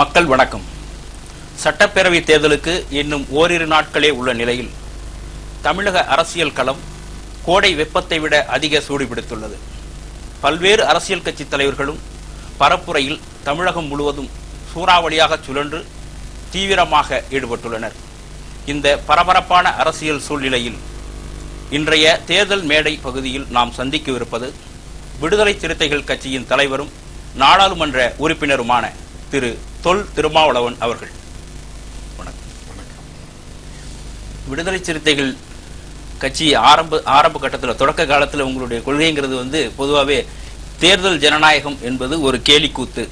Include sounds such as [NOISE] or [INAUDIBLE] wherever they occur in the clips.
மக்கள் வணக்கம். சட்டப்பேரவை தேர்தலுக்கு இன்னும் ஓரிரு நாட்களே உள்ள நிலையில் தமிழக அரசியல் களம் கோடை வெப்பத்தை விட அதிக சூடுபிடித்துள்ளது. பல்வேறு அரசியல் கட்சி தலைவர்களும் பரப்புரையில் தமிழகம் முழுவதும் சூறாவளியாக சுழன்று தீவிரமாக ஈடுபட்டுள்ளனர். இந்த பரபரப்பான அரசியல் சூழ்நிலையில் இன்றைய தேர்தல் மேடை பகுதியில் நாம் சந்திக்கவிருப்பது விடுதலை சிறுத்தைகள் கட்சியின் தலைவரும் நாடாளுமன்ற உறுப்பினருமான திரு தொல் திருமாவளவன் அவர்கள். வணக்கம். விடுதலை சிறுத்தைகள் கட்சி ஆரம்ப ஆரம்ப கட்டத்தில் தொடக்க காலத்தில் உங்களுடைய கொள்கைங்கிறது வந்து பொதுவாகவே தேர்தல் ஜனநாயகம் என்பது ஒரு கேலிக்கூத்து.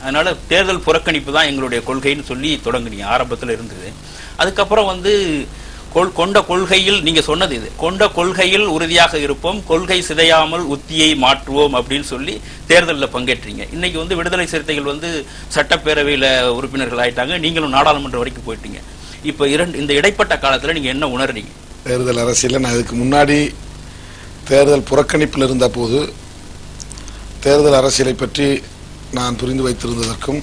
அதனால தேர்தல் புறக்கணிப்பு தான் எங்களுடைய கொள்கைன்னு சொல்லி தொடங்குனீங்க ஆரம்பத்தில் இருந்தது. அதுக்கப்புறம் வந்து கொள்- கொண்ட கொள்கையில் நீங்க சொன்னது இது கொண்ட கொள்கையில் உறுதியாக இருப்போம் கொள்கை சிதையாமல் உத்தியை மாற்றுவோம் அப்படின்னு சொல்லி தேர்தலில் பங்கேற்றீங்க. இன்னைக்கு வந்து விடுதலை சிறுத்தைகள் வந்து சட்டப்பேரவையில் உறுப்பினர்கள் ஆயிட்டாங்க. நீங்களும் நாடாளுமன்றம் வரைக்கும் போயிட்டீங்க. இப்போ இரண்டு இந்த இடைப்பட்ட காலத்தில் நீங்கள் என்ன உணர்றீங்க? தேர்தல் அரசியலில் நான் அதுக்கு முன்னாடி தேர்தல் புறக்கணிப்பில் இருந்த போது தேர்தல் அரசியலை பற்றி நான் புரிந்து வைத்திருந்ததற்கும்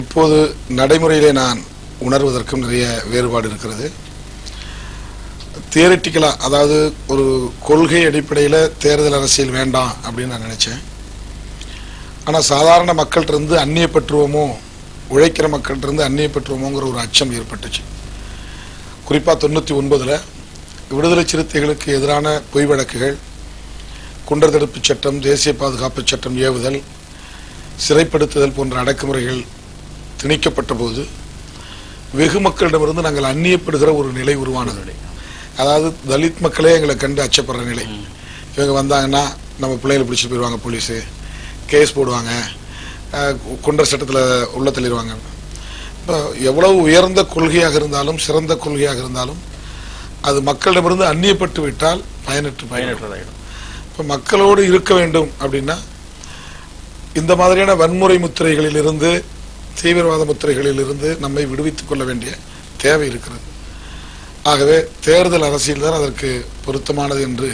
இப்போது நடைமுறையிலே நான் உணர்வதற்கும் நிறைய வேறுபாடு இருக்கிறது. தியரிட்டிக்கலாக அதாவது ஒரு கொள்கை அடிப்படையில் தேர்தல் அரசியல் வேண்டாம் அப்படின்னு நான் நினச்சேன். ஆனால் சாதாரண மக்கள்கிட்டருந்து அந்நியப்பற்றுவோமோ உழைக்கிற மக்கள்கிட்டருந்து அந்நியப்பற்றுவோமோங்கிற ஒரு அச்சம் ஏற்பட்டுச்சு. குறிப்பாக தொண்ணூற்றி ஒன்பதில் விடுதலை சிறுத்தைகளுக்கு எதிரான பொய் வழக்குகள் குண்டர் தடுப்பு சட்டம் தேசிய பாதுகாப்பு சட்டம் ஏவுதல் சிறைப்படுத்துதல் போன்ற அடக்குமுறைகள் திணிக்கப்பட்ட போது வெகு மக்களிடமிருந்து நாங்கள் அந்நியப்படுகிற ஒரு நிலை உருவானது. அதாவது தலித் மக்களே எங்களை கண்டு அச்சப்படுற நிலை. இவங்க வந்தாங்கன்னா நம்ம பிள்ளைகளை பிடிச்சிட்டு போயிடுவாங்க போலீஸு. கேஸ் போடுவாங்க. குண்டர் சட்டத்தில் உள்ள தள்ளிடுவாங்க. இப்போ எவ்வளவு உயர்ந்த கொள்கையாக இருந்தாலும் சிறந்த கொள்கையாக இருந்தாலும் அது மக்களிடமிருந்து அந்நியப்பட்டு விட்டால் பயனற்று பயனற்று பயனற்றதாயிடும். இப்போ மக்களோடு இருக்க வேண்டும் அப்படின்னா இந்த மாதிரியான வன்முறை முத்திரைகளில் இருந்து தீவிரவாத முத்திரைகளில் இருந்து நம்மை விடுவித்துக் கொள்ள வேண்டிய தேவை இருக்கிறது. ஆகவே தேர்தல் அரசியல் தான் அதற்கு பொருத்தமானது என்று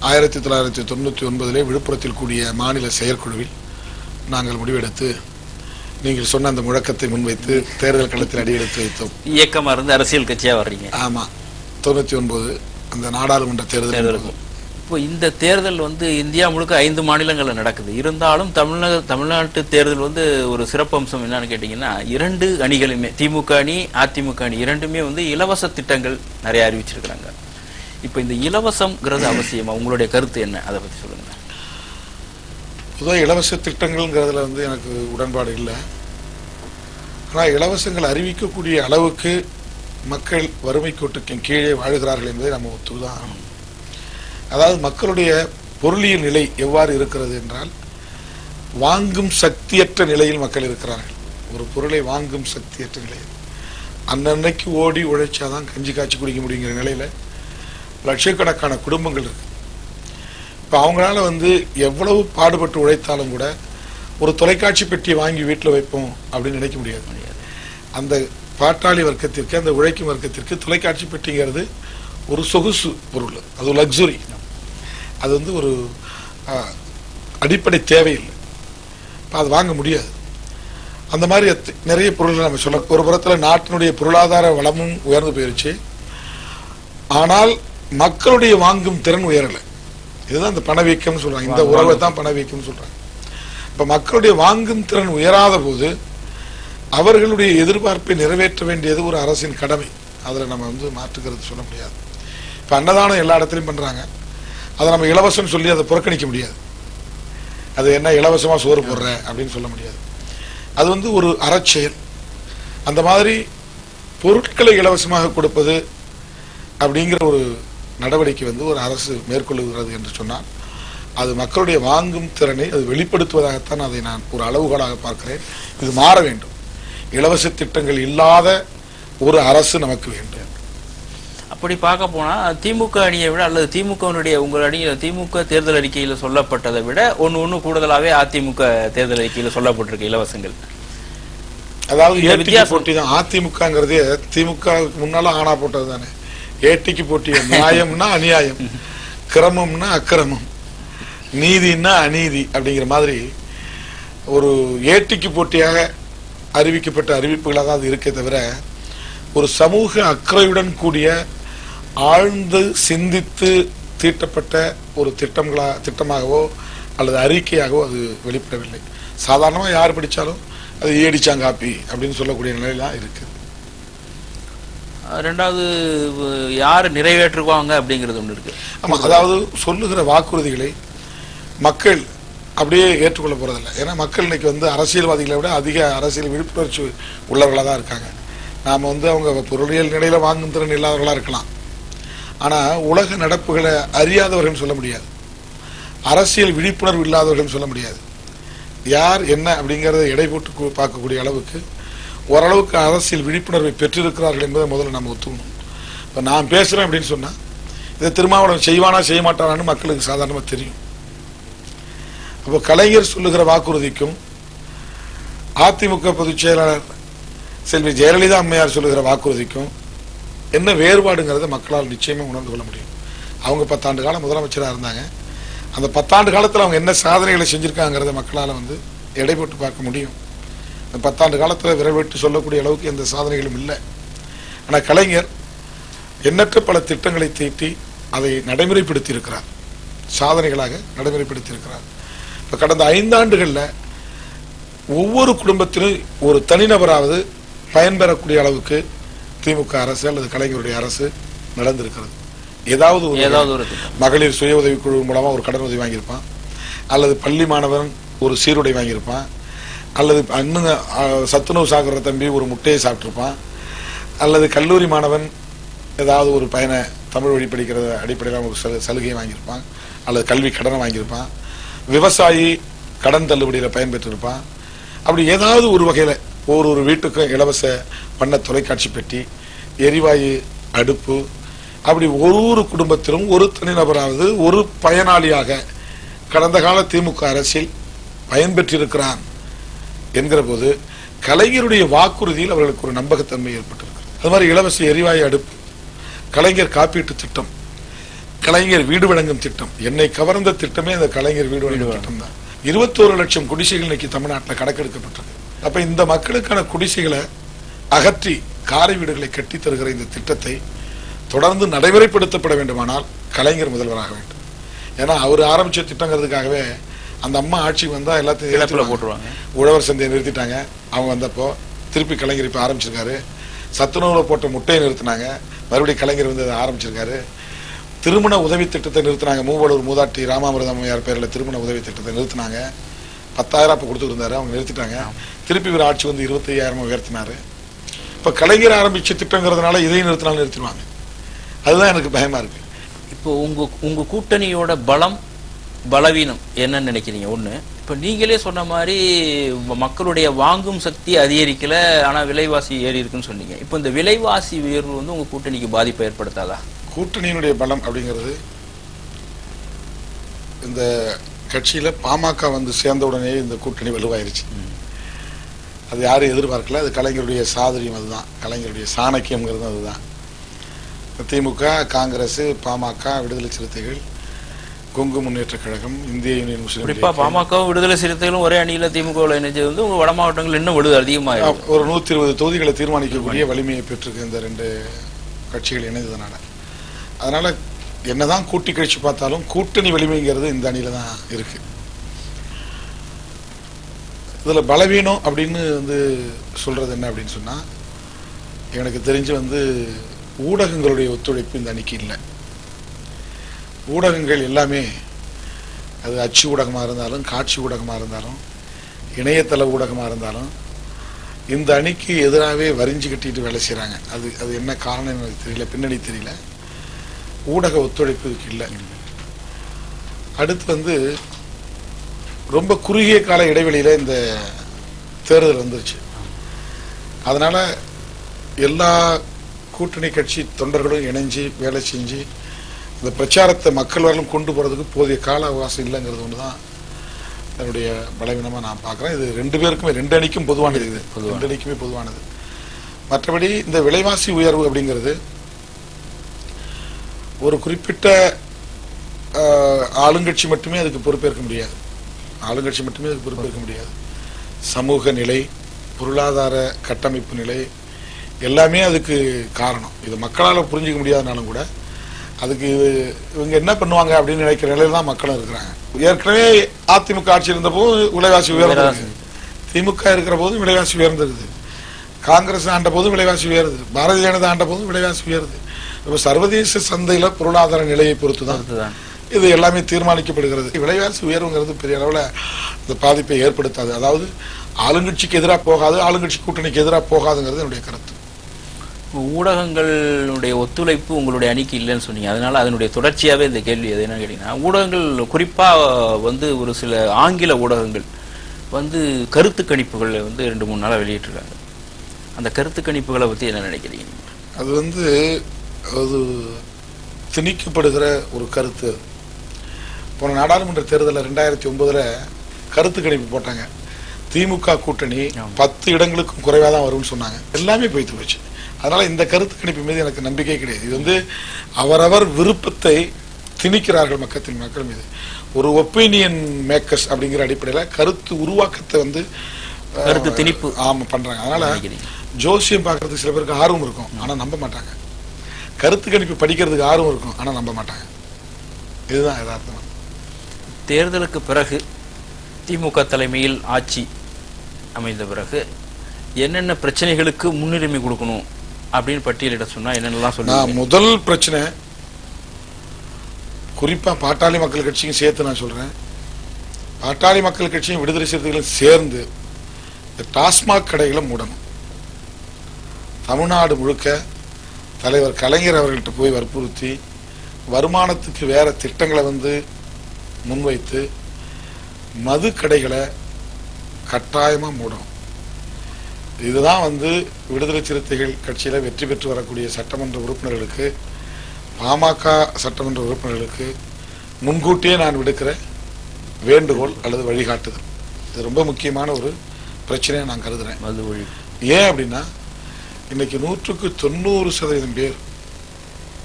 ஆயிரத்தி தொள்ளாயிரத்தி தொண்ணூற்றி ஒன்பதிலே விழுப்புரத்தில் கூடிய மாநில செயற்குழுவில் நாங்கள் முடிவெடுத்து நீங்கள் சொன்ன அந்த முழக்கத்தை முன்வைத்து தேர்தல் களத்தில் அடியெடுத்து வைத்தோம். இயக்கமா இருந்து அரசியல் கட்சியா வர்றீங்க? ஆமா. தொண்ணூற்றி ஒன்பது அந்த நாடாளுமன்ற தேர்தல் இப்போ இந்த தேர்தல் வந்து இந்தியா முழுக்க ஐந்து மாநிலங்கள்ல நடக்குது. இருந்தாலும் தமிழக தமிழ்நாட்டு தேர்தல் வந்து ஒரு சிறப்பம்சம் என்னன்னு கேட்டீங்கன்னா இரண்டு அணிகளுமே திமுக அணி அதிமுக அணி இரண்டுமே வந்து இலவச திட்டங்கள் நிறைய அறிவிச்சிருக்கிறாங்க. இப்போ இந்த இலவசம்ங்கிறது அவசியமா? உங்களுடைய கருத்து என்ன? அதை பத்தி சொல்லுங்க. பொதுவாக இலவச திட்டங்கள்ங்கிறதுல வந்து எனக்கு உடன்பாடு இல்லை. ஆனால் இலவசங்கள் அறிவிக்கக்கூடிய அளவுக்கு மக்கள் வறுமை கோட்டுக்கு கீழே வாழ்கிறார்கள் என்பதை நம்ம ஒத்துதான் ஆகணும். அதாவது மக்களுடைய பொருளியல் நிலை எவ்வாறு இருக்கிறது என்றால் வாங்கும் சக்தியற்ற நிலையில் மக்கள் இருக்கிறார்கள். ஒரு பொருளை வாங்கும் சக்தியற்ற நிலையில். அன்னன்னைக்கு ஓடி உழைச்சாதான் கஞ்சி காய்ச்சி குடிக்க முடியுங்கிற நிலையில லட்சக்கணக்கான குடும்பங்கள் இருக்கு. இப்போ அவங்களால வந்து எவ்வளவு பாடுபட்டு உழைத்தாலும் கூட ஒரு தொலைக்காட்சி பெட்டியை வாங்கி வீட்டில் வைப்போம் அப்படின்னு நினைக்க முடியாது. அந்த பாட்டாளி வர்க்கத்திற்கு அந்த உழைக்கும் வர்க்கத்திற்கு தொலைக்காட்சி பெட்டிங்கிறது ஒரு சொகுசு பொருள். அது ஒரு லக்ஸுரி அது வந்து ஒரு அடிப்படை தேவையில்லை. இப்போ அது வாங்க முடியாது. அந்த மாதிரி நிறைய பொருள்கள் நம்ம சொல்ல ஒரு புறத்தில் நாட்டினுடைய பொருளாதார வளமும் உயர்ந்து போயிருச்சு. ஆனால் மக்களுடைய வாங்கும் திறன் உயரலை. இதுதான் இந்த பணவீக்கம்னு சொல்றாங்க. இந்த உறவை தான் பணவீக்கம்னு சொல்றாங்க. இப்ப மக்களுடைய வாங்கும் திறன் உயராத போது அவர்களுடைய எதிர்பார்ப்பை நிறைவேற்ற வேண்டியது ஒரு அரசின் கடமை. அதுல நம்ம வந்து மாற்றுக்கிறது சொல்ல முடியாது. இப்ப அன்னதானம் எல்லா இடத்துலயும் பண்றாங்க. அதை நம்ம இலவசம்னு சொல்லி அதை புறக்கணிக்க முடியாது. அது என்ன இலவசமா சோறு போடுற அப்படின்னு சொல்ல முடியாது. அது வந்து ஒரு அறச்செயல். அந்த மாதிரி பொருட்களை இலவசமாக கொடுப்பது அப்படிங்கிற ஒரு நடவடிக்கை வந்து ஒரு அரசு மேற்கொள்ளுகிறது என்று சொன்னால் அது மக்களுடைய வாங்கும் திறனை அது வெளிப்படுத்துவதாகத்தான் அதை நான் ஒரு அளவுகோலாக பார்க்கிறேன். இது மாற வேண்டும். இலவச திட்டங்கள் இல்லாத ஒரு அரசு நமக்கு வேண்டும். அப்படி பார்க்க போனா திமுக அணியை விட அல்லது திமுகவினுடைய உங்கள் அணியில திமுக தேர்தல் அறிக்கையில சொல்லப்பட்டதை விட ஒன்னு ஒண்ணு கூடுதலாவே அதிமுக தேர்தல் அறிக்கையில சொல்லப்பட்டிருக்கு இலவசங்கள். அதாவது வித்தியாசம். போட்டி தான் அதிமுகங்கிறதே திமுக முன்னால ஆனா போட்டது தானே ஏட்டிக்கு போட்டிய நியாயம்னா அநியாயம். கிரமம்னா அக்கிரமம். நீதினா அநீதி அப்படிங்கிற மாதிரி ஒரு ஏட்டிக்கு போட்டியாக அறிவிக்கப்பட்ட அறிவிப்புகளாக தான் அது இருக்கே தவிர ஒரு சமூக அக்கறையுடன் கூடிய ஆழ்ந்து சிந்தித்து தீட்டப்பட்ட ஒரு திட்டங்களா திட்டமாகவோ அல்லது அறிக்கையாகவோ அது வெளிப்படவில்லை. சாதாரணமாக யார் படித்தாலும் அது ஏடிச்சாங்காப்பி அப்படின்னு சொல்லக்கூடிய நிலையெல்லாம் இருக்குது. ரெண்டாவது யார் நிறைவேற்றுவாங்க அப்படிங்கிறது ஒன்று இருக்கு. ஆமாம் அதாவது சொல்லுகிற வாக்குறுதிகளை மக்கள் அப்படியே ஏற்றுக்கொள்ள போறதில்லை. ஏன்னா மக்கள் இன்னைக்கு வந்து அரசியல்வாதிகளை விட அதிக அரசியல் விழிப்புணர்ச்சி உள்ளவர்களாக தான் இருக்காங்க. நாம் வந்து அவங்க பொருளியல் நிலையில வாங்கும் திறன் இல்லாதவர்களாக இருக்கலாம். ஆனால் உலக நடப்புகளை அறியாதவர்கள் சொல்ல முடியாது. அரசியல் விழிப்புணர்வு இல்லாதவர்கள் சொல்ல முடியாது. யார் என்ன அப்படிங்கிறத எடை போட்டு பார்க்கக்கூடிய அளவுக்கு ஓரளவுக்கு அரசியல் விழிப்புணர்வை பெற்றிருக்கிறார்கள் என்பதை முதல்ல நம்ம ஒத்துக்கணும். இப்போ நான் பேசுகிறேன் அப்படின்னு சொன்னால் இதை திருமாவளவன் செய்வானா செய்ய மாட்டானான்னு மக்களுக்கு சாதாரணமாக தெரியும். அப்போ கலைஞர் சொல்லுகிற வாக்குறுதிக்கும் அதிமுக பொதுச் செயலாளர் செல்வி ஜெயலலிதா அம்மையார் சொல்லுகிற வாக்குறுதிக்கும் என்ன வேறுபாடுங்கிறத மக்களால் நிச்சயமாக உணர்ந்து கொள்ள முடியும். அவங்க பத்தாண்டு காலம் முதலமைச்சராக இருந்தாங்க. அந்த பத்தாண்டு காலத்தில் அவங்க என்ன சாதனைகளை செஞ்சுருக்காங்கிறத மக்களால் வந்து எடைபோட்டு பார்க்க முடியும். பத்தாண்டு காலத்தில் விரல் விட்டு சொல்லக்கூடிய அளவுக்கு எந்த சாதனைகளும் இல்லை. ஆனால் கலைஞர் எண்ணற்ற பல திட்டங்களை தீட்டி அதை நடைமுறைப்படுத்தி இருக்கிறார் சாதனைகளாக நடைமுறைப்படுத்தி இருக்கிறார் இப்போ கடந்த ஐந்தாண்டுகளில் ஒவ்வொரு குடும்பத்திலும் ஒரு தனிநபராவது பயன்பெறக்கூடிய அளவுக்கு திமுக அரசு அல்லது கலைஞருடைய அரசு நடந்திருக்கிறது. ஏதாவது ஒரு ஏதாவது ஒரு மகளிர் சுய உதவி குழு மூலமா ஒரு கடன் உதவி வாங்கியிருப்பான். அல்லது பள்ளி மாணவன் ஒரு சீருடை வாங்கியிருப்பான். அல்லது அண்ணுங்க சத்துணவு சாப்பிட்ற தம்பி ஒரு முட்டையை சாப்பிட்ருப்பான் அல்லது கல்லூரி மாணவன் ஏதாவது ஒரு பையனை தமிழ் வழி படிக்கிற அடிப்படையில் ஒரு சலு சலுகையை வாங்கியிருப்பான். அல்லது கல்வி கடனை வாங்கியிருப்பான். விவசாயி கடன் தள்ளுபடியில் பயன்பெற்றிருப்பான் அப்படி ஏதாவது ஒரு வகையில் ஒரு ஒரு வீட்டுக்கும் இலவச வண்ண தொலைக்காட்சி பெட்டி எரிவாயு அடுப்பு அப்படி ஒரு ஒரு குடும்பத்திலும் ஒரு தனிநபராவது ஒரு பயனாளியாக கடந்த கால திமுக அரசில் பயன்பெற்றிருக்கிறான். என்கிற போது கலைஞருடைய வாக்குறுதியில் அவர்களுக்கு ஒரு நம்பகத்தன்மை ஏற்பட்டிருக்கு. அது மாதிரி இலவச எரிவாயு அடுப்பு கலைஞர் காப்பீட்டு திட்டம் கலைஞர் வீடு வழங்கும் திட்டம் என்னை கவர்ந்த திட்டமே அந்த கலைஞர் வீடு வழங்கும் திட்டம் தான் இருபத்தோரு லட்சம் குடிசைகள் இன்னைக்கு தமிழ்நாட்டில் கணக்கெடுக்கப்பட்டிருக்கு அப்ப இந்த மக்களுக்கான குடிசைகளை அகற்றி காரை வீடுகளை கட்டித் தருகிற இந்த திட்டத்தை தொடர்ந்து நடைமுறைப்படுத்தப்பட வேண்டுமானால் கலைஞர் முதல்வராக வேண்டும். ஏன்னா அவர் ஆரம்பிச்ச திட்டங்கிறதுக்காகவே அந்த அம்மா ஆட்சிக்கு வந்தா எல்லாத்தையும் இழப்புல. போட்டுருவாங்க. உழவர் சந்தையை நிறுத்திட்டாங்க. அவங்க வந்தப்போ திருப்பி கலைஞர் இப்போ ஆரம்பிச்சிருக்காரு. சத்துணவுல போட்ட முட்டையை நிறுத்தினாங்க. மறுபடியும் கலைஞர் வந்து அதை ஆரம்பிச்சிருக்காரு. திருமண உதவி திட்டத்தை நிறுத்தினாங்க. மூவலூர் மூதாட்டி ராமாமிர்தம் அம்மையார் பேரில் திருமண உதவி திட்டத்தை நிறுத்தினாங்க. பத்தாயிரம் அப்போ கொடுத்துருந்தாரு. அவங்க நிறுத்திட்டாங்க. திருப்பி இவர் ஆட்சி வந்து இருபத்தி ஐயாயிரமா உயர்த்தினாரு. இப்போ கலைஞர் ஆரம்பிச்ச திட்டங்கிறதுனால இதையும் நிறுத்தினாலும் நிறுத்திடுவாங்க. அதுதான் எனக்கு பயமா இருக்கு. இப்போ உங்க உங்க கூட்டணியோட பலம் பலவீனம் என்னன்னு நினைக்கிறீங்க? ஒண்ணு. இப்போ நீங்களே சொன்ன மாதிரி மக்களுடைய வாங்கும் சக்தி அதிகரிக்கல ஆனா விலைவாசி ஏறி இருக்குன்னு சொன்னீங்க. இப்போ இந்த விலைவாசி உயர்வு வந்து உங்க கூட்டணிக்கு பாதிப்பை ஏற்படுத்தாதா? கூட்டணியினுடைய பலம் அப்படிங்கிறது இந்த கட்சியில பாமக வந்து சேர்ந்த உடனே இந்த கூட்டணி வலுவாயிருச்சு. அது யாரும் எதிர்பார்க்கல. அது கலைஞருடைய சாதுரியம் அதுதான். கலைஞருடைய சாணக்கியம்ங்கிறது அதுதான். திமுக காங்கிரஸ் பாமக விடுதலை சிறுத்தைகள் கொங்கு முன்னேற்ற கழகம் இந்திய யூனியன் முஸ்லீம் குறிப்பா பாமக விடுதலை சிறுத்தைகளும் ஒரே அணியில திமுகவில் இணைஞ்சது வந்து உங்க வட மாவட்டங்கள் இன்னும் வலு அதிகமாயிருக்கு ஒரு நூத்தி இருபது தொகுதிகளை தீர்மானிக்கக்கூடிய வலிமையை பெற்றிருக்கு இந்த ரெண்டு கட்சிகள் இணைந்ததுனால. அதனால என்னதான் கூட்டி கழிச்சு பார்த்தாலும் கூட்டணி வலிமைங்கிறது இந்த அணியில தான் இருக்கு. இதுல பலவீனம் அப்படின்னு வந்து சொல்றது என்ன அப்படின்னு சொன்னா எனக்கு தெரிஞ்சு வந்து ஊடகங்களுடைய ஒத்துழைப்பு இந்த அணிக்கு இல்லை. ஊடகங்கள் எல்லாமே அது அச்சு ஊடகமாக இருந்தாலும் காட்சி ஊடகமாக இருந்தாலும் இணையதள ஊடகமாக இருந்தாலும் இந்த அணிக்கு எதிராகவே வரிஞ்சு கட்டிட்டு வேலை செய்கிறாங்க அது அது என்ன காரணம் எனக்கு தெரியல பின்னணி தெரியல. ஊடக ஒத்துழைப்பு இதுக்கு இல்லை. அடுத்து வந்து ரொம்ப குறுகிய கால இடைவெளியில இந்த தேர்தல் வந்துருச்சு. அதனால் எல்லா கூட்டணி கட்சி தொண்டர்களும் இணைஞ்சு வேலை செஞ்சு இந்த பிரச்சாரத்தை மக்கள் வரலும் கொண்டு போறதுக்கு போதிய கால அவகாசம் இல்லைங்கிறது ஒன்று தான் என்னுடைய பலவீனமா நான் பார்க்குறேன். இது ரெண்டு பேருக்குமே ரெண்டு அணிக்கும் பொதுவானது இது. ரெண்டு அணிக்குமே பொதுவானது. மற்றபடி இந்த விலைவாசி உயர்வு அப்படிங்கிறது ஒரு குறிப்பிட்ட ஆளுங்கட்சி மட்டுமே அதுக்கு பொறுப்பேற்க முடியாது. ஆளுங்கட்சி மட்டுமே அதுக்கு பொறுப்பேற்க முடியாது. சமூக நிலை பொருளாதார கட்டமைப்பு நிலை எல்லாமே அதுக்கு காரணம். இது மக்களால் புரிஞ்சிக்க முடியாதனாலும் கூட அதுக்கு இது இவங்க என்ன பண்ணுவாங்க அப்படின்னு நினைக்கிற நிலையில தான் மக்களும் இருக்கிறாங்க. ஏற்கனவே அதிமுக ஆட்சி இருந்தபோது விலைவாசி உயர்ந்தது. திமுக இருக்கிற போது விலைவாசி உயர்ந்திருது. காங்கிரஸ் ஆண்ட போதும் விலைவாசி உயருது. பாரதிய ஜனதா ஆண்ட போதும் விலைவாசி உயருது. இப்போ சர்வதேச சந்தையில பொருளாதார நிலையை பொறுத்து தான் இது எல்லாமே தீர்மானிக்கப்படுகிறது. விலைவாசி உயர்வுங்கிறது பெரிய அளவில் இந்த பாதிப்பை ஏற்படுத்தாது. அதாவது ஆளுங்கட்சிக்கு எதிராக போகாது ஆளுங்கட்சி கூட்டணிக்கு எதிராக போகாதுங்கிறது என்னுடைய கருத்து. ஊடகங்களுடைய ஒத்துழைப்பு உங்களுடைய அணிக்கு இல்லைன்னு சொன்னீங்க. அதனால அதனுடைய தொடர்ச்சியாவே இந்த கேள்வி எது என்ன கேட்டீங்கன்னா ஊடகங்கள் குறிப்பா வந்து ஒரு சில ஆங்கில ஊடகங்கள் வந்து கருத்து கணிப்புகளை வந்து ரெண்டு மூணு நாளா வெளியிட்டிருக்காங்க. அந்த கருத்து கணிப்புகளை பத்தி என்ன நினைக்கிறீங்க? அது வந்து அது திணிக்கப்படுகிற ஒரு கருத்து. போன நாடாளுமன்ற தேர்தலில் ரெண்டாயிரத்தி ஒன்பதுல கருத்து கணிப்பு போட்டாங்க. திமுக கூட்டணி. பத்து இடங்களுக்கும் குறைவாக தான் வரும்னு சொன்னாங்க. எல்லாமே போய்த்து போச்சு. அதனால இந்த கருத்து கணிப்பு மீது எனக்கு நம்பிக்கை கிடையாது. இது வந்து அவரவர் விருப்பத்தை திணிக்கிறார்கள் மக்கத்தின் மக்கள் மீது. ஒரு ஒப்பீனியன் மேக்கர்ஸ் அப்படிங்கிற அடிப்படையில் கருத்து உருவாக்கத்தை வந்து கருத்து திணிப்பு. ஆமா பண்றாங்க. அதனால? ஜோசியம் பார்க்கறதுக்கு சில பேருக்கு ஆர்வம் இருக்கும். ஆனா நம்ப மாட்டாங்க. கருத்து கணிப்பு படிக்கிறதுக்கு ஆர்வம் இருக்கும். ஆனா நம்ப மாட்டாங்க. இதுதான் யதார்த்தம். தேர்தலுக்கு பிறகு திமுக தலைமையில் ஆட்சி அமைந்த பிறகு என்னென்ன பிரச்சனைகளுக்கு முன்னுரிமை கொடுக்கணும் அப்படின்னு பட்டியலிட சொன்னா என்னென்னலாம் சொல்லுவீங்க? முதல் பிரச்சனை குறிப்பா பாட்டாளி மக்கள் கட்சியும் சேர்த்து நான் சொல்றேன். பாட்டாளி மக்கள் கட்சியும் விடுதலை சிறுத்தைகளும் சேர்ந்து இந்த டாஸ்மாக் கடைகளை மூடணும். தமிழ்நாடு முழுக்க தலைவர் கலைஞர் அவர்கள்ட்ட போய் வற்புறுத்தி வருமானத்துக்கு வேற திட்டங்களை வந்து முன்வைத்து மது கடைகளை கட்டாயமா மூடணும். இதுதான் வந்து விடுதலை சிறுத்தைகள் கட்சியில வெற்றி பெற்று வரக்கூடிய சட்டமன்ற உறுப்பினர்களுக்கு பாமக சட்டமன்ற உறுப்பினர்களுக்கு முன்கூட்டியே நான் விடுக்கிற வேண்டுகோள் அல்லது வழிகாட்டுதல். இது ரொம்ப முக்கியமான ஒரு பிரச்சனையை நான் ஒழிப்பு. ஏன் அப்படின்னா இன்னைக்கு நூற்றுக்கு தொண்ணூறு சதவீதம் பேர்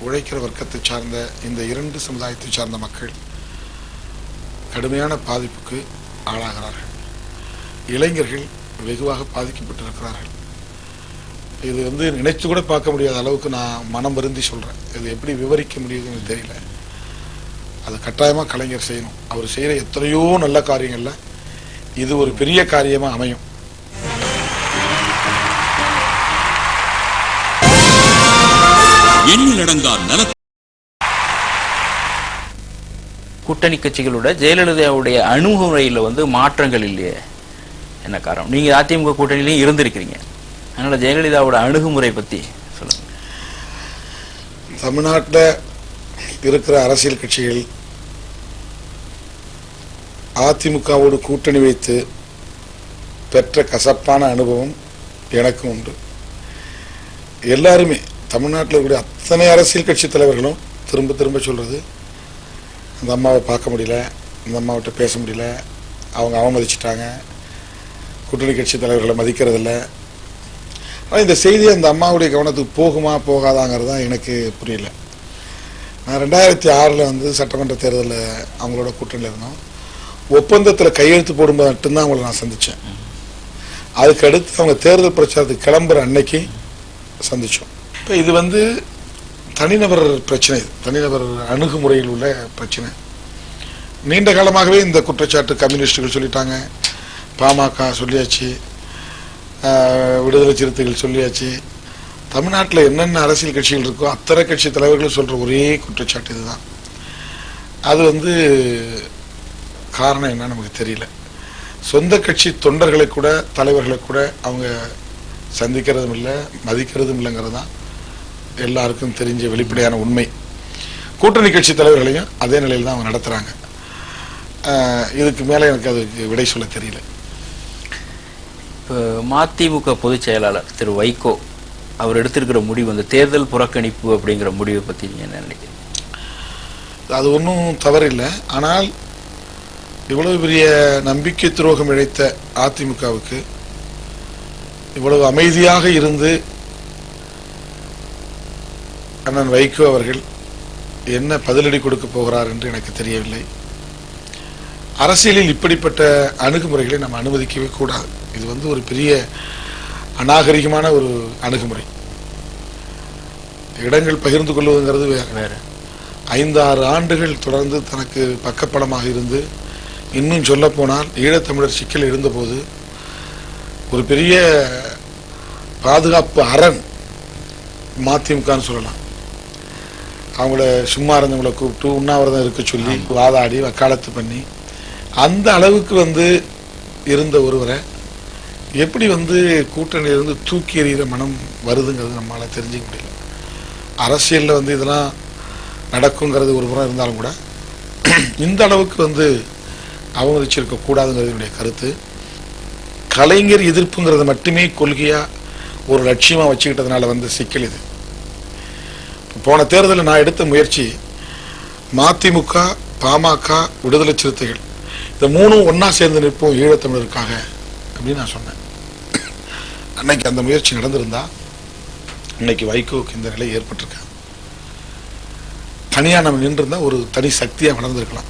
உழைக்கிற வர்க்கத்தை சார்ந்த இந்த இரண்டு சமுதாயத்தை சார்ந்த மக்கள் கடுமையான பாதிப்புக்கு ஆளாகிறார்கள். இளைஞர்கள் வெகுவாக பாதிக்கப்பட்டிருக்கிறார்கள். இது வந்து நினைச்சு கூட பார்க்க முடியாத அளவுக்கு நான் மனம் வருந்தி சொல்றேன். இது எப்படி விவரிக்க முடியுதுன்னு தெரியல. அது கட்டாயமா கலைஞர் செய்யணும். அவர் செய்யற எத்தனையோ நல்ல காரியங்கள்ல இது ஒரு பெரிய காரியமா அமையும். கூட்டணி கட்சிகளோட ஜெயலலிதாவுடைய அணுகுமுறையில வந்து மாற்றங்கள் இல்லையே. என்ன காரணம்? நீங்கள் அதிமுக கூட்டணியிலையும் இருந்திருக்கிறீங்க. அதனால் ஜெயலலிதாவோட அணுகுமுறை பற்றி சொல்லுங்கள் தமிழ்நாட்டில் இருக்கிற அரசியல் கட்சிகள் அதிமுகவோடு கூட்டணி வைத்து பெற்ற கசப்பான அனுபவம் எனக்கும் உண்டு. எல்லாருமே தமிழ்நாட்டில் இருக்கக்கூடிய அத்தனை அரசியல் கட்சி தலைவர்களும் திரும்ப திரும்ப சொல்கிறது அந்த அம்மாவை பார்க்க முடியல இந்த அம்மாவிட்ட பேச முடியல அவங்க அவமதிச்சிட்டாங்க கூட்டணி கட்சி தலைவர்களை மதிக்கிறதில்ல. ஆனால் இந்த செய்தி அந்த அம்மாவுடைய கவனத்துக்கு போகுமா போகாதாங்கிறது தான் எனக்கு புரியல. நான் ரெண்டாயிரத்தி ஆறில் வந்து சட்டமன்ற தேர்தலில் அவங்களோட கூட்டணியில் இருந்தோம். ஒப்பந்தத்தில் கையெழுத்து போடும்போது மட்டும்தான் அவங்கள நான் சந்தித்தேன் அதுக்கு அடுத்து அவங்க தேர்தல் பிரச்சாரத்துக்கு கிளம்புற அன்னைக்கு சந்தித்தோம் இப்போ இது வந்து தனிநபர் பிரச்சனை. இது தனிநபர் அணுகுமுறையில் உள்ள பிரச்சனை. நீண்ட காலமாகவே இந்த குற்றச்சாட்டு கம்யூனிஸ்டுகள் சொல்லிட்டாங்க. பாமக சொல்லியாச்சு விடுதலை சிறுத்தைகள் சொல்லியாச்சு. தமிழ்நாட்டில் என்னென்ன அரசியல் கட்சிகள் இருக்கோ அத்தனை கட்சி தலைவர்களும் சொல்கிற ஒரே குற்றச்சாட்டு இதுதான். அது வந்து காரணம் என்ன நமக்கு தெரியல. சொந்த கட்சி தொண்டர்களை கூட தலைவர்களை கூட அவங்க சந்திக்கிறதும் இல்லை மதிக்கிறதும் இல்லைங்கிறது தான் எல்லாருக்கும் தெரிஞ்ச வெளிப்படையான உண்மை. கூட்டணி கட்சி தலைவர்களையும் அதே நிலையில் தான் அவங்க நடத்துகிறாங்க இதுக்கு மேலே எனக்கு அதுக்கு விடை சொல்ல தெரியல. இப்போ மதிமுக பொதுச் செயலாளர் திரு வைகோ அவர் எடுத்திருக்கிற முடிவு அந்த தேர்தல் புறக்கணிப்பு அப்படிங்கிற முடிவை பற்றி நீங்கள் என்ன நினைக்கிறீங்க? அது ஒன்றும் தவறில்லை. ஆனால் இவ்வளவு பெரிய நம்பிக்கை துரோகம் இழைத்த அதிமுகவுக்கு இவ்வளவு அமைதியாக இருந்து அண்ணன் வைகோ அவர்கள் என்ன பதிலடி கொடுக்க போகிறார் என்று எனக்கு தெரியவில்லை. அரசியலில் இப்படிப்பட்ட அணுகுமுறைகளை நம்ம அனுமதிக்கவே கூடாது. இது வந்து ஒரு பெரிய அநாகரிகமான ஒரு அணுகுமுறை. இடங்கள் பகிர்ந்து கொள்வதுங்கிறது வேற. வேற. ஐந்தாறு ஆண்டுகள் தொடர்ந்து தனக்கு பக்கப்படமாக இருந்து இன்னும் சொல்ல போனால் ஈழத்தமிழர் சிக்கல் இருந்தபோது ஒரு பெரிய பாதுகாப்பு அரண் மதிமுகன்னு சொல்லலாம். அவங்கள சும்மா இருந்தவங்கள கூப்பிட்டு உண்ணாவிரதம் இருக்க சொல்லி வாதாடி வக்காலத்து பண்ணி அந்த அளவுக்கு வந்து இருந்த ஒருவரை எப்படி வந்து கூட்டணியிலிருந்து தூக்கி எறிகிற மனம் வருதுங்கிறது நம்மளால் தெரிஞ்சுக்க முடியல. அரசியலில் வந்து இதெல்லாம் நடக்குங்கிறது ஒரு புறம் இருந்தாலும் கூட இந்த அளவுக்கு வந்து அவமதிச்சிருக்க கூடாதுங்கிறது என்னுடைய கருத்து. கலைஞர் எதிர்ப்புங்கிறத மட்டுமே கொள்கையாக ஒரு லட்சியமாக வச்சுக்கிட்டதுனால வந்து சிக்கல் இது. போன தேர்தலில் நான் எடுத்த முயற்சி மதிமுக பாமக விடுதலை சிறுத்தைகள். இந்த மூணும் ஒன்றா சேர்ந்து நிற்போம் ஈழத்தமிழருக்காக அப்படின்னு நான் சொன்னேன். அன்னைக்கு அந்த முயற்சி நடந்திருந்தா இன்னைக்கு வைகோவுக்கு இந்த நிலை ஏற்பட்டிருக்க. தனியா நம்ம நின்றிருந்தா ஒரு தனி சக்தியா வளர்ந்துருக்கலாம்.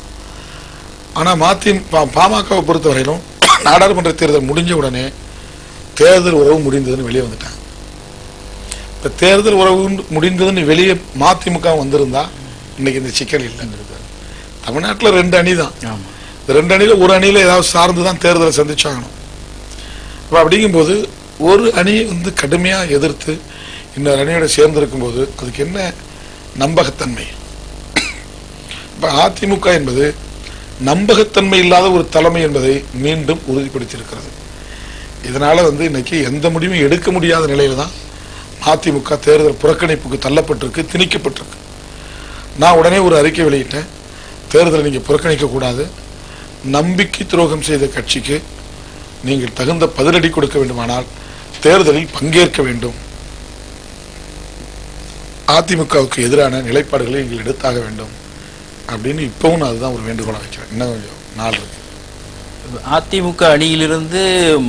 ஆனா மாத்தி பா- பாமகவை பொறுத்தவரையிலும் [COUGHS] நாடாளுமன்ற தேர்தல் முடிஞ்ச உடனே தேர்தல் உறவு முடிந்ததுன்னு வெளியே வந்துட்டாங்க. இப்ப தேர்தல் உறவு முடிந்ததுன்னு வெளியே மதிமுக வந்திருந்தா இன்னைக்கு இந்த சிக்கல் இல்லைங்கிறது. தமிழ்நாட்டுல ரெண்டு அணி தான் ஆமா. ரெண்டு அணியில் ஒரு அணியில் ஏதாவது சார்ந்து தான் தேர்தலை சந்திச்சாகணும். அப்போ அப்படிங்கும்போது ஒரு அணியை வந்து கடுமையாக எதிர்த்து இன்னொரு அணியோட சேர்ந்திருக்கும் போது அதுக்கு என்ன நம்பகத்தன்மை? இப்போ அதிமுக என்பது நம்பகத்தன்மை இல்லாத ஒரு தலைமை என்பதை மீண்டும் உறுதிப்படுத்தியிருக்கிறது. இதனால் வந்து இன்னைக்கு எந்த முடிவும் எடுக்க முடியாத நிலையில் தான் அதிமுக தேர்தல் புறக்கணிப்புக்கு தள்ளப்பட்டிருக்கு திணிக்கப்பட்டிருக்கு. நான் உடனே ஒரு அறிக்கை வெளியிட்டேன். தேர்தலை நீங்கள் புறக்கணிக்கக்கூடாது. நம்பிக்கை துரோகம் செய்த கட்சிக்கு நீங்கள் தகுந்த பதிலடி கொடுக்க வேண்டுமானால் தேர்தலில் பங்கேற்க வேண்டும். அதிமுகவுக்கு எதிரான நிலைப்பாடுகளை நீங்கள் எடுத்தாக வேண்டும். அப்படின்னு இப்பவும் நான் அதுதான் ஒரு வேண்டுகோளாக வைக்கிறேன். இன்னும் கொஞ்சம் நாள் இருக்கு. அதிமுக அணியிலிருந்து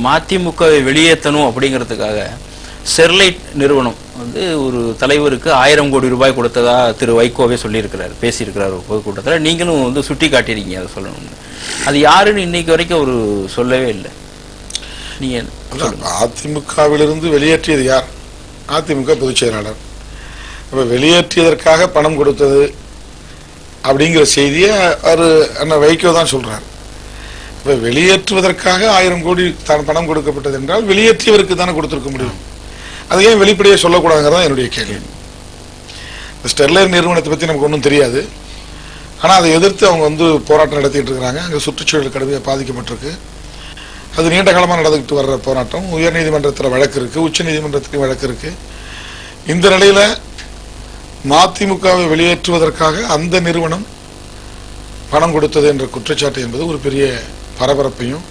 மதிமுகவை வெளியேற்றணும் அப்படிங்கிறதுக்காக ஸ்டெர்லைட் நிறுவனம் வந்து ஒரு தலைவருக்கு ஆயிரம் கோடி ரூபாய் கொடுத்ததா திரு வைகோவே சொல்லியிருக்கிறார் பேசியிருக்கிறார் பொதுக்கூட்டத்தில். நீங்களும் வந்து சுட்டி காட்டியிருக்கீங்க அதை சொல்லணும்னு. அது யாருன்னு இன்னைக்கு வரைக்கும் அவர் சொல்லவே இல்லை. நீங்க அதிமுகவிலிருந்து வெளியேற்றியது யார்? அதிமுக பொதுச் செயலாளர். இப்போ வெளியேற்றியதற்காக பணம் கொடுத்தது அப்படிங்கிற செய்தியை அவர் அண்ணன் வைகோ தான் சொல்கிறார் இப்போ வெளியேற்றுவதற்காக ஆயிரம் கோடி தான் பணம் கொடுக்கப்பட்டது என்றால் வெளியேற்றியவருக்கு தானே கொடுத்துருக்க முடியும். அது ஏன் வெளிப்படையாக சொல்லக்கூடாதுங்கிறது தான் என்னுடைய கேள்வி. இந்த ஸ்டெர்லைட் நிறுவனத்தை பற்றி நமக்கு ஒன்றும் தெரியாது. ஆனால் அதை எதிர்த்து அவங்க வந்து போராட்டம் நடத்திட்டு இருக்கிறாங்க. அங்கே சுற்றுச்சூழல் கடுமையாக பாதிக்கப்பட்டிருக்கு. அது நீண்ட காலமாக நடந்துக்கிட்டு வர்ற போராட்டம். உயர்நீதிமன்றத்தில் வழக்கு இருக்குது உச்ச நீதிமன்றத்துக்கு வழக்கு இருக்குது இந்த நிலையில் மதிமுகவை வெளியேற்றுவதற்காக அந்த நிறுவனம் பணம் கொடுத்தது என்ற குற்றச்சாட்டு என்பது ஒரு பெரிய பரபரப்பையும்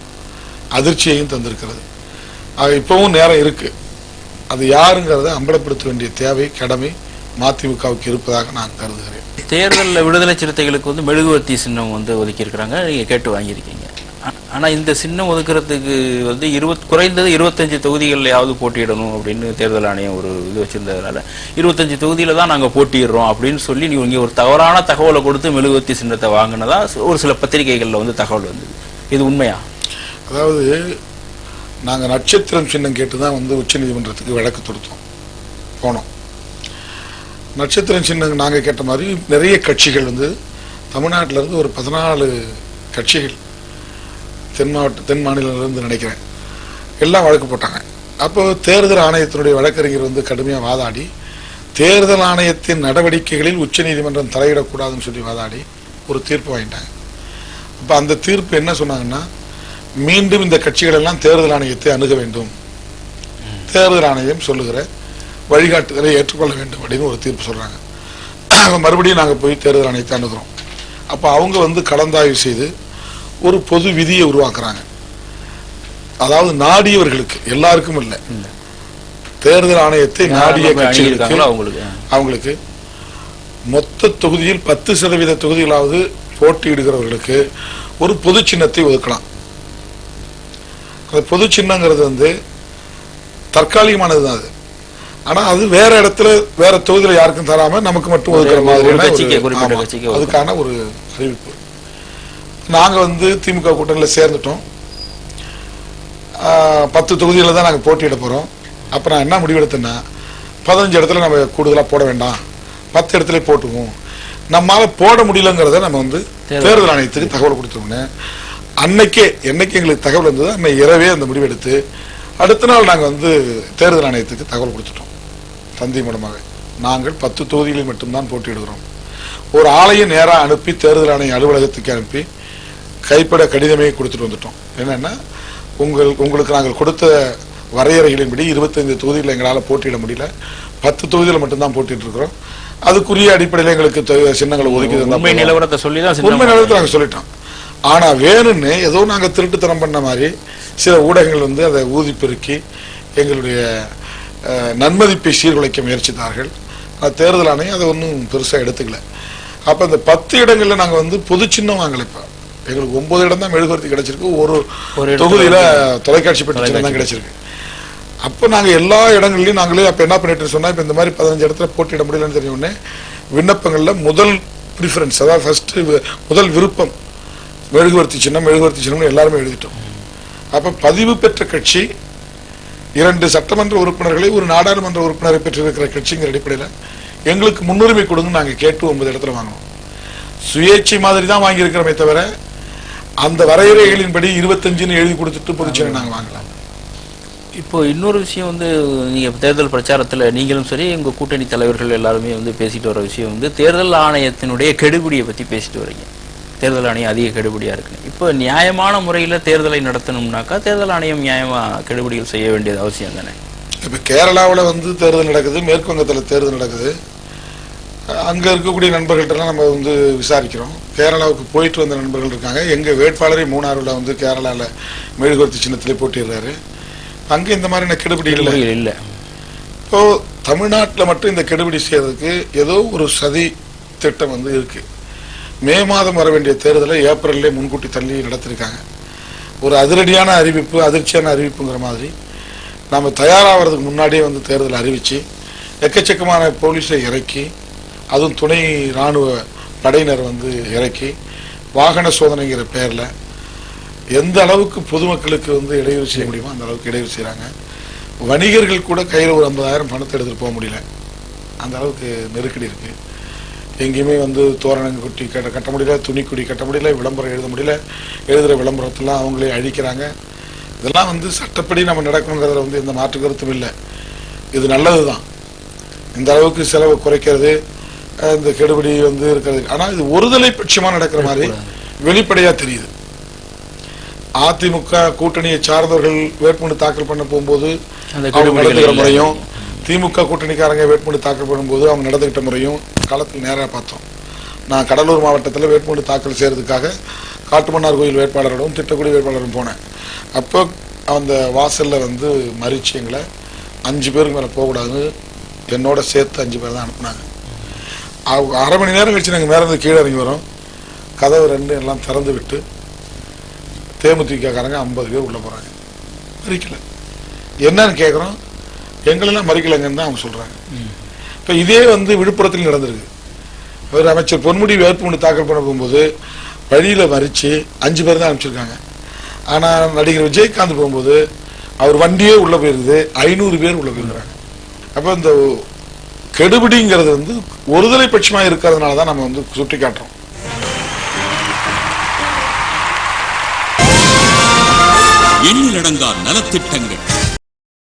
அதிர்ச்சியையும் தந்திருக்கிறது. ஆக இப்போவும் நேரம் இருக்குது அது யாருங்கிறத அம்பலப்படுத்த வேண்டிய தேவை கடமை மதிமுகவுக்கு இருப்பதாக நான் கருதுகிறேன். தேர்தலில் விடுதலை சிறுத்தைகளுக்கு வந்து மெழுகுவர்த்தி சின்னம் வந்து ஒதுக்கியிருக்கிறாங்க. நீங்க கேட்டு வாங்கியிருக்கீங்க. ஆ- ஆனா இந்த சின்னம் ஒதுக்குறதுக்கு வந்து இருபத் குறைந்தது இருபத்தஞ்சு தொகுதிகள்லையாவது போட்டியிடணும் அப்படின்னு தேர்தல் ஆணையம் ஒரு இது வச்சிருந்ததுனால இருபத்தஞ்சு தொகுதியில தான் நாங்க போட்டியிடுறோம் அப்படின்னு சொல்லி நீங்க ஒரு தவறான தகவலை கொடுத்து மெழுகுவர்த்தி சின்னத்தை வாங்கினதா ஒரு சில பத்திரிகைகள்ல வந்து தகவல் வந்தது. இது உண்மையா? அதாவது நாங்கள் நட்சத்திரம் சின்னம் கேட்டு தான் வந்து உச்சநீதிமன்றத்துக்கு வழக்கு தொடுத்தோம். போனோம். நட்சத்திரம் சின்னம் நாங்கள் கேட்ட மாதிரி நிறைய கட்சிகள் வந்து தமிழ்நாட்டிலேருந்து ஒரு பதினாலு கட்சிகள் தென் மாவட்ட தென் மாநிலத்திலேருந்து நினைக்கிறேன். எல்லாம் வழக்கு போட்டாங்க. அப்போ தேர்தல் ஆணையத்தினுடைய வழக்கறிஞர் வந்து கடுமையாக வாதாடி தேர்தல் ஆணையத்தின் நடவடிக்கைகளில் உச்சநீதிமன்றம் தலையிடக்கூடாதுன்னு சொல்லி வாதாடி ஒரு தீர்ப்பு வாங்கிட்டாங்க. அப்போ அந்த தீர்ப்பு என்ன சொன்னாங்கன்னா மீண்டும் இந்த கட்சிகள் எல்லாம் தேர்தல் ஆணையத்தை அணுக வேண்டும். தேர்தல் ஆணையம் சொல்லுகிற வழிகாட்டுதலை ஏற்றுக்கொள்ள வேண்டும் அப்படின்னு ஒரு தீர்ப்பு சொல்றாங்க. மறுபடியும் நாங்க போய் தேர்தல் ஆணையத்தை அணுகிறோம். அப்ப அவங்க வந்து கலந்தாய்வு செய்து ஒரு பொது விதியை உருவாக்குறாங்க. அதாவது நாடியவர்களுக்கு எல்லாருக்கும் இல்லை. தேர்தல் ஆணையத்தை நாடிய கட்சிகளுக்கு அவங்களுக்கு? மொத்த தொகுதியில் பத்து சதவீத தொகுதிகளாவது போட்டியிடுகிறவர்களுக்கு ஒரு பொது சின்னத்தை ஒதுக்கலாம். அந்த பொது சின்னங்கிறது வந்து தற்காலிகமானது தான் அது. ஆனா அது வேற இடத்துல வேற தொகுதியில யாருக்கும் தராம நமக்கு மட்டும் ஒதுக்குற மாதிரியான. அதுக்கான ஒரு அறிவிப்பு. நாங்க வந்து திமுக கூட்டணியில சேர்ந்துட்டோம். பத்து தொகுதியில தான் நாங்க போட்டியிட போறோம். அப்போ நான் என்ன முடிவெடுத்தேன்னா பதினஞ்சு இடத்துல நம்ம கூடுதலாக போட வேண்டாம். பத்து இடத்துல போட்டுக்குவோம். நம்மால போட முடியலங்கிறத நம்ம வந்து தேர்தல் ஆணையத்துக்கு தகவல் கொடுத்தோம்னு அன்னைக்கே என்னைக்கு எங்களுக்கு தகவல் வந்தது அன்னை இரவே அந்த முடிவெடுத்து அடுத்த நாள் நாங்கள் வந்து தேர்தல் ஆணையத்துக்கு தகவல் கொடுத்துட்டோம். தந்தி மூலமாக. நாங்கள் பத்து தொகுதிகளில் மட்டும்தான் போட்டியிடுகிறோம். ஒரு ஆளையும் நேராக அனுப்பி தேர்தல் ஆணைய அலுவலகத்துக்கு அனுப்பி கைப்பட கடிதமே கொடுத்துட்டு வந்துட்டோம். என்னன்னா உங்கள் உங்களுக்கு நாங்கள் கொடுத்த வரையறைகளின்படி இருபத்தைந்து தொகுதியில் எங்களால் போட்டியிட முடியல. பத்து தொகுதியில் மட்டும்தான் போட்டிட்டு இருக்கிறோம். அதுக்குரிய அடிப்படையில் எங்களுக்கு சின்னங்களை ஒதுக்கி உண்மை. நிலவரத்தை சொல்லி தான் உண்மை நிலவரத்தை நாங்கள் சொல்லிட்டோம். ஆனா வேணும்னு ஏதோ நாங்க திருட்டுத்தனம் பண்ண மாதிரி சில ஊடகங்கள் வந்து அதை ஊதி பெருக்கி எங்களுடைய நன்மதிப்பை சீர்குலைக்க முயற்சித்தார்கள். தேர்தல் ஆணையம் அதை ஒன்றும் பெருசா எடுத்துக்கல. அப்ப இந்த பத்து இடங்கள்ல நாங்க வந்து பொது சின்னம் வாங்கல இப்ப. எங்களுக்கு ஒன்பது இடம் தான் மெழுகுவர்த்தி கிடைச்சிருக்கு. ஒரு தொகுதியில தொலைக்காட்சி பெட்டி சின்னம் தான் கிடைச்சிருக்கு. அப்போ நாங்க எல்லா இடங்கள்லயும் நாங்களே அப்ப என்ன பண்ணிட்டு சொன்னா இப்ப இந்த மாதிரி பதினஞ்சு இடத்துல போட்டியிட முடியலன்னு தெரிஞ்ச உடனே விண்ணப்பங்கள்ல முதல் ப்ரிஃபரன்ஸ் அதாவது ஃபர்ஸ்ட் முதல் விருப்பம் மெழுகுவர்த்தி சின்னம் மெழுகுவர்த்தி சின்னம்னு எல்லாருமே எழுதிட்டோம். அப்ப பதிவு பெற்ற கட்சி இரண்டு சட்டமன்ற உறுப்பினர்களை ஒரு நாடாளுமன்ற உறுப்பினரை பெற்றிருக்கிற கட்சிங்கிற அடிப்படையில் எங்களுக்கு முன்னுரிமை கொடுங்க நாங்க கேட்டு ஒன்பது இடத்துல வாங்கினோம். சுயேட்சை மாதிரி தான் வாங்கியிருக்கிறோமே தவிர அந்த வரையறைகளின்படி இருபத்தஞ்சுன்னு எழுதி கொடுத்துட்டு பொதுச்சேரி நாங்க வாங்கலாம் இப்போ இன்னொரு விஷயம் வந்து நீங்க தேர்தல் பிரச்சாரத்துல நீங்களும் சரி உங்க கூட்டணி தலைவர்கள் எல்லாருமே வந்து பேசிட்டு வர விஷயம் வந்து தேர்தல் ஆணையத்தினுடைய கெடுபிடியை பத்தி பேசிட்டு வரீங்க. தேர்தல் ஆணையம் அதிக கெடுபிடியா இருக்கு. இப்போ நியாயமான முறையில தேர்தலை நடத்தணும்னாக்கா தேர்தல் ஆணையம் நியாயமா கெடுபிடிகள் செய்ய வேண்டியது அவசியம் தானே? இப்ப கேரளாவுல வந்து தேர்தல் நடக்குது மேற்கு வங்கத்துல தேர்தல் நடக்குது. அங்க இருக்கக்கூடிய நண்பர்கள்ட்டலாம் நம்ம வந்து விசாரிக்கிறோம். கேரளாவுக்கு போயிட்டு வந்த நண்பர்கள் இருக்காங்க. எங்க வேட்பாளரே மூணாறுல வந்து கேரளால மெழுகுவர்த்தி சின்னத்திலே போட்டிடுறாரு அங்க இந்த மாதிரியான கெடுபிடி இல்லை. கெடுபிடிகள் இல்ல. இப்போ தமிழ்நாட்டில் மட்டும் இந்த கெடுபிடி செய்யறதுக்கு ஏதோ ஒரு சதி திட்டம் வந்து இருக்கு. மே மாதம் வர வேண்டிய தேர்தலை ஏப்ரல்லே முன்கூட்டி தள்ளி நடத்திருக்காங்க. ஒரு அதிரடியான அறிவிப்பு அதிர்ச்சியான அறிவிப்புங்கிற மாதிரி. நாம் தயாராகிறதுக்கு முன்னாடியே வந்து தேர்தல் அறிவித்து எக்கச்சக்கமான போலீஸை இறக்கி அதுவும் துணை ராணுவ படையினர் வந்து இறக்கி வாகன சோதனைங்கிற பேரில் எந்த அளவுக்கு பொதுமக்களுக்கு வந்து இடையூறு செய்ய முடியுமோ அந்த அளவுக்கு இடையூறு செய்கிறாங்க வணிகர்கள் கூட கையில் ஒரு ஐம்பதாயிரம் பணத்தை எடுத்துகிட்டு போக முடியல. அந்த அளவுக்கு நெருக்கடி இருக்குது எங்கேயுமே வந்து தோரணங்கள் குட்டி கட்ட கட்ட முடியல துணிக்குடி கட்ட முடியல விளம்பரம் எழுத முடியல எழுதுகிற விளம்பரத்தெல்லாம் அவங்களே அழிக்கிறாங்க. இதெல்லாம் வந்து சட்டப்படி நம்ம நடக்கணுங்கிறதுல வந்து எந்த மாற்று கருத்தும் இல்லை. இது நல்லது தான் இந்த அளவுக்கு செலவை குறைக்கிறது இந்த கெடுபிடி வந்து இருக்கிறது. ஆனா இது ஒருதலை பட்சமா நடக்கிற மாதிரி வெளிப்படையா தெரியுது. அதிமுக கூட்டணியை சார்ந்தவர்கள் வேட்புமனு தாக்கல் பண்ண போகும்போது அவங்க. முறையும் திமுக கூட்டணிக்காரங்க வேட்புமனு தாக்கல் பண்ணும்போது அவங்க நடந்துக்கிட்ட முறையும் களத்தில் நேராக பார்த்தோம். நான் கடலூர் மாவட்டத்தில் வேட்புமனு தாக்கல் செய்கிறதுக்காக காட்டுமன்னார் கோயில் வேட்பாளரோடும் திட்டக்குடி வேட்பாளரும் போனேன். அப்போ அந்த வாசலில் வந்து மறிச்சு எங்களை அஞ்சு பேருக்கு மேலே போகக்கூடாது என்னோட சேர்த்து அஞ்சு பேர் தான் அனுப்புனாங்க. அவங்க அரை மணி நேரம் கழிச்சு நாங்கள் மேலே கீழே இறங்கி வரோம். கதவு ரெண்டு எல்லாம் திறந்து விட்டு தேமுதிகக்காரங்க ஐம்பது பேர் உள்ளே போகிறாங்க மறிக்கல என்னன்னு கேட்குறோம் எங்களெல்லாம் மறைக்கலைங்கன்னு தான் அவங்க சொல்கிறாங்க இப்போ இதே வந்து விழுப்புரத்தில் நடந்திருக்கு. ஒரு அமைச்சர் பொன்முடி வேட்புமனு தாக்கல் பண்ண போகும்போது வழியில் மறிச்சு அஞ்சு பேர் தான் அனுப்பிச்சிருக்காங்க. ஆனால் நடிகர் விஜயகாந்த் போகும்போது அவர் வண்டியே உள்ளே போயிருக்குது ஐநூறு பேர் உள்ளே போயிருக்கிறாங்க. அப்போ இந்த கெடுபிடிங்கிறது வந்து ஒருதலை பட்சமாக இருக்கிறதுனால தான் நம்ம வந்து சுட்டி காட்டுறோம் எண்ணிலடங்கா நலத்திட்டங்கள்.